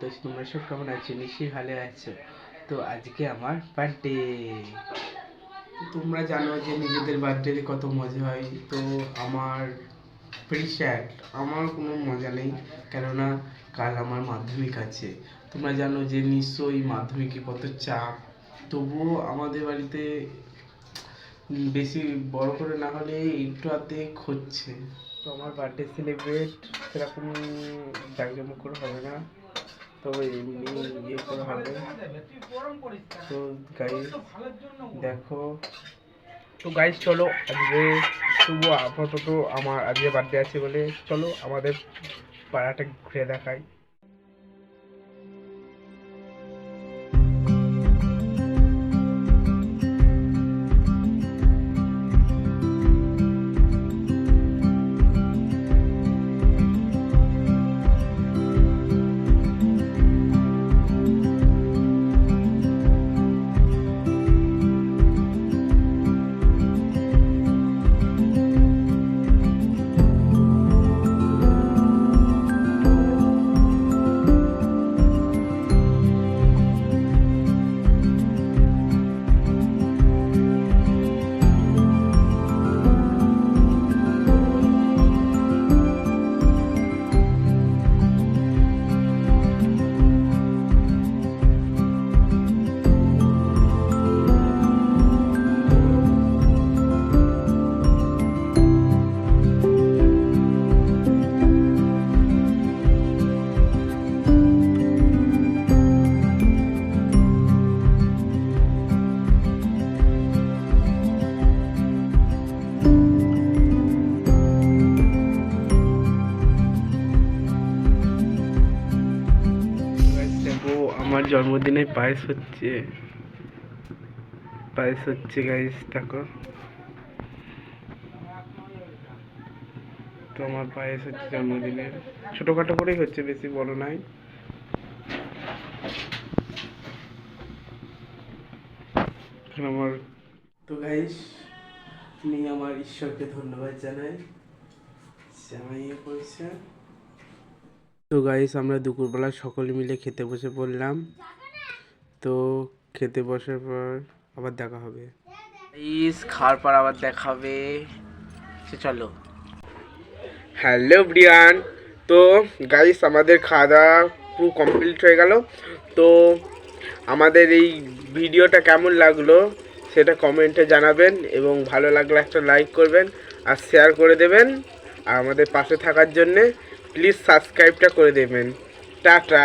তো তোমরা সব কেমন আছো? নিশ্চয়ই ভালো আছো। তো আজকে আমার বার্থডে তোমরা জানো যে নিজেদের কত মজা হয়। তো আমার আমার কোনো মজা নেই, কেননা কাল আমার মাধ্যমিক আছে। তোমরা জানো যে নিশ্চয়ই মাধ্যমিকে কত চাপ। তবুও আমাদের বাড়িতে বেশি বড় করে না হলে একটু হাতে হচ্ছে তো আমার বার্থডে সেলিব্রেট সেরকম জাঁকজমক করে হবে না। তো এমনি ইয়ে করে হবে। তো গাই দেখো। তো গাইজ চলো আজকে শুভ আপাতত আমার আজকে বার্থডে আছে বলে চলো আমাদের পাড়াটা ঘুরে দেখাই। আমার জন্মদিনে পায়েস হচ্ছে। পায়েস হচ্ছে গাইস দেখো। তো আমার পায়েস হচ্ছে জন্মদিনের। ছোটখাটো করেই হচ্ছে, বেশি বড় নাই। আমার তো গাইস আমি আমার ঈশ্বরকে ধন্যবাদ জানাই। সে আমায় ইয়ে করেছে তো গাইস আমরা দুপুরবেলা সকলে মিলে খেতে বসে পড়লাম। তো খেতে বসার পর আবার দেখা হবে। গাইস খাওয়ার পর আবার দেখা হবে। সে চলো। হ্যালো ব্রিয়ান তো গাইস আমাদের খাওয়া দাওয়া পুরো কমপ্লিট হয়ে গেল। তো আমাদের এই ভিডিওটা কেমন লাগল সেটা কমেন্টে জানাবেন এবং ভালো লাগলে একটা লাইক করবেন আর শেয়ার করে দেবেন আর আমাদের পাশে থাকার জন্যে। প্লিজ সাবস্ক্রাইবটা করে দেবেন। টাটা।